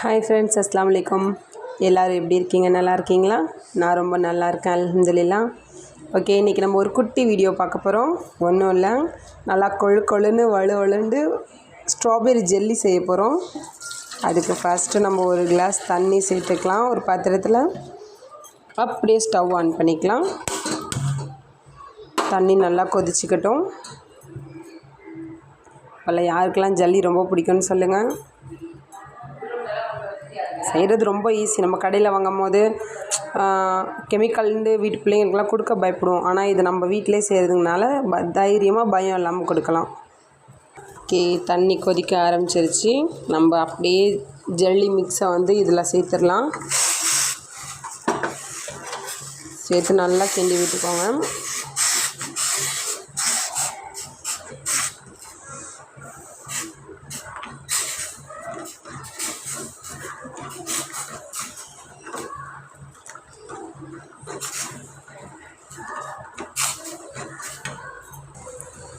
Hi friends அஸ்லாம் வலைக்கம் எல்லோரும் எப்படி இருக்கீங்க? நல்லா இருக்கீங்களா? நான் ரொம்ப நல்லா இருக்கேன் அல்ஹம்துலில்லாஹ் ஓகே இன்றைக்கி நம்ம ஒரு குட்டி வீடியோ பார்க்க போகிறோம் ஒன்றும் இல்லை. நல்லா கொழு கொழுன்னு வலு வலுண்டு ஸ்ட்ராபெரி ஜெல்லி செய்ய போகிறோம் அதுக்கு ஃபஸ்ட்டு நம்ம ஒரு கிளாஸ் தண்ணி சேர்த்துக்கலாம். ஒரு பாத்திரத்தில் அப்படியே ஸ்டவ் ஆன் பண்ணிக்கலாம். தண்ணி நல்லா கொதிச்சுக்கட்டும். அதில் யாருக்கெல்லாம் ஜல்லி ரொம்ப பிடிக்கும்னு சொல்லுங்கள் செய்கிறது ரொம்ப ஈஸி நம்ம கடையில் வாங்கும் போது கெமிக்கல்ண்டு வீட்டு பிள்ளைங்களுக்குலாம் கொடுக்க பயப்படுவோம். ஆனால் இது நம்ம வீட்டிலே செய்கிறதுனால ப தைரியமாக பயம் இல்லாமல் கொடுக்கலாம். ஓகே தண்ணி கொதிக்க ஆரம்பிச்சிருச்சு. நம்ம அப்படியே ஜல்லி மிக்ஸை வந்து இதில் சேர்த்துடலாம். சேர்த்து நல்லா கிண்டி விட்டுக்கோங்க.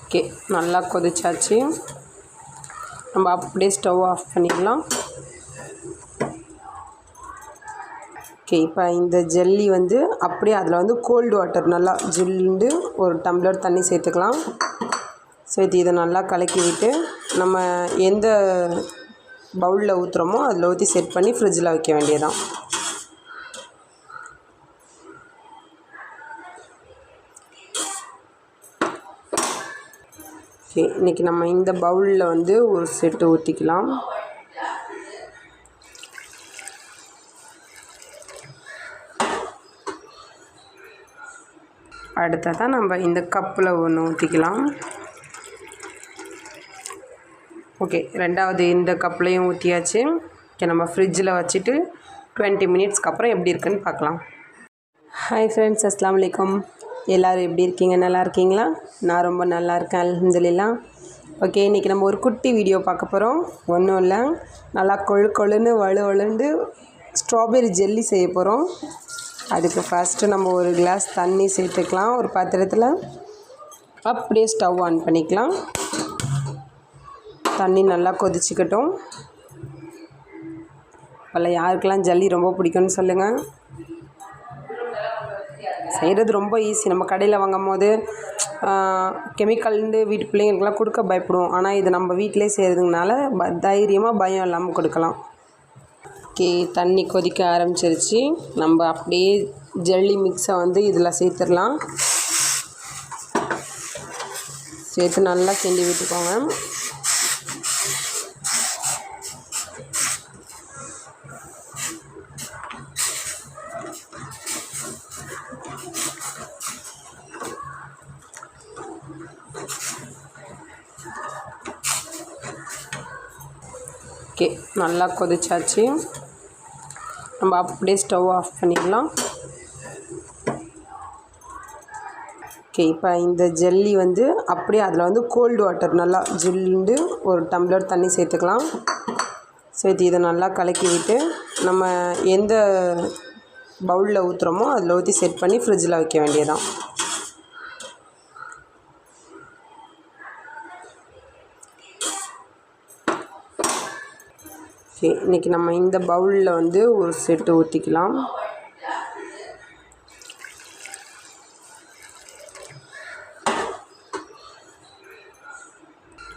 ஓகே நல்லா கொதிச்சாச்சு. நம்ம அப்படியே ஸ்டவ் ஆஃப் பண்ணிடலாம். ஓகே இப்போ இந்த ஜெல்லி வந்து அப்படியே அதில் வந்து கோல்டு வாட்டர் நல்லா ஜில்லுண்டு ஒரு டம்ளர் தண்ணி சேர்த்துக்கலாம். சேர்த்து இதை நல்லா கலக்கி விட்டு நம்ம எந்த பவுலில் ஊற்றுறோமோ அதில் ஊற்றி செட் பண்ணி ஃப்ரிட்ஜில் வைக்க வேண்டியதான் ஓகே இன்றைக்கி நம்ம இந்த பவுலில் வந்து ஒரு செட்டு ஊற்றிக்கலாம் அடுத்ததாக நம்ம இந்த கப்பில் ஒன்று ஊற்றிக்கலாம் ஓகே ரெண்டாவது இந்த கப்லேயும் ஊற்றியாச்சு ஓகே நம்ம ஃப்ரிட்ஜில் வச்சுட்டு டுவெண்ட்டி மினிட்ஸ்க்கு அப்புறம் எப்படி இருக்குன்னு பார்க்கலாம். ஹாய் ஃப்ரெண்ட்ஸ் அஸ்லாம் வலைக்கம் எல்லோரும் எப்படி இருக்கீங்க? நல்லா இருக்கீங்களா? நான் ரொம்ப நல்லா இருக்கேன் அல்ஹம்துலில்லாஹ் ஓகே இன்றைக்கி நம்ம ஒரு குட்டி வீடியோ பார்க்க போகிறோம் ஒன்றும் இல்லை. நல்லா கொழு கொழுன்னு வலு வலுண்டு ஸ்ட்ராபெரி ஜெல்லி செய்ய போகிறோம் அதுக்கு ஃபஸ்ட்டு நம்ம ஒரு கிளாஸ் தண்ணி சேர்த்துக்கலாம். ஒரு பாத்திரத்தில் அப்படியே ஸ்டவ் ஆன் பண்ணிக்கலாம். தண்ணி நல்லா கொதிச்சுக்கட்டும். அதில் யாருக்கெல்லாம் ஜல்லி ரொம்ப பிடிக்கும்னு சொல்லுங்கள் செய்கிறது ரொம்ப ஈஸி நம்ம கடையில் வாங்கும் போது கெமிக்கல்ண்டு வீட்டு பிள்ளைங்களுக்குலாம் கொடுக்க பயப்படுவோம். ஆனால் இது நம்ம வீட்டிலே செய்கிறதுனால ப தைரியமாக பயம் இல்லாமல் கொடுக்கலாம். ஓகே தண்ணி கொதிக்க ஆரம்பிச்சிருச்சு. நம்ம அப்படியே ஜல்லி மிக்ஸை வந்து இதில் சேர்த்துடலாம். சேர்த்து நல்லா கிண்டி விட்டுக்கோங்க. ஓகே நல்லா கொதிச்சாச்சு. நம்ம அப்படியே ஸ்டவ் ஆஃப் பண்ணிடலாம் ஓகே இப்போ இந்த ஜெல்லி வந்து அப்படியே அதில் வந்து கோல்டு வாட்டர் நல்லா ஜில்லுண்டு ஒரு டம்ளர் தண்ணி சேர்த்துக்கலாம். சேர்த்து இதை நல்லா கலக்கி விட்டு நம்ம எந்த பவுலில் ஊற்றுறோமோ அதில் ஊற்றி செட் பண்ணி ஃப்ரிட்ஜில் வைக்க வேண்டியதான் ஓகே இன்றைக்கி நம்ம இந்த பவுலில் வந்து ஒரு செட்டு ஊற்றிக்கலாம்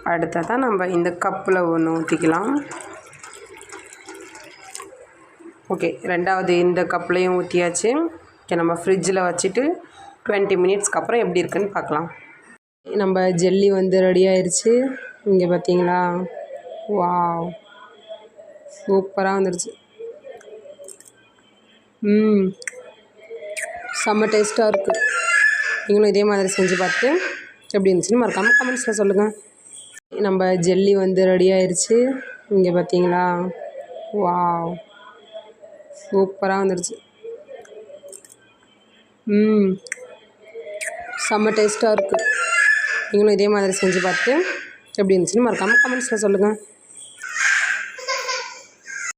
அடுத்ததாக நம்ம இந்த கப்பில் ஒன்று ஊற்றிக்கலாம் ஓகே ரெண்டாவது இந்த கப்லேயும் ஊற்றியாச்சு ஓகே நம்ம ஃப்ரிட்ஜில் வச்சுட்டு டுவெண்ட்டி மினிட்ஸ்க்கு அப்புறம் எப்படி இருக்குன்னு பார்க்கலாம் நம்ம ஜெல்லி வந்து ரெடி ஆயிடுச்சு இங்கே பார்த்தீங்களா வாவ் சூப்பராக வந்துடுச்சு ம். செம்ம டேஸ்ட்டாக இருக்குது நீங்களும் இதே மாதிரி செஞ்சு பார்த்து எப்படி இருந்துச்சுன்னு மறக்காமல் கமெண்ட்ஸில் சொல்லுங்கள் நம்ம ஜெல்லி வந்து ரெடி ஆயிடுச்சு இங்கே பார்த்தீங்களா வாவ். சூப்பராக வந்துடுச்சு ம். செம்ம டேஸ்ட்டாக இருக்குது நீங்களும் இதே மாதிரி செஞ்சு பார்த்து எப்படி இருந்துச்சுன்னு மறக்காமல் கமெண்ட்ஸில் சொல்லுங்கள்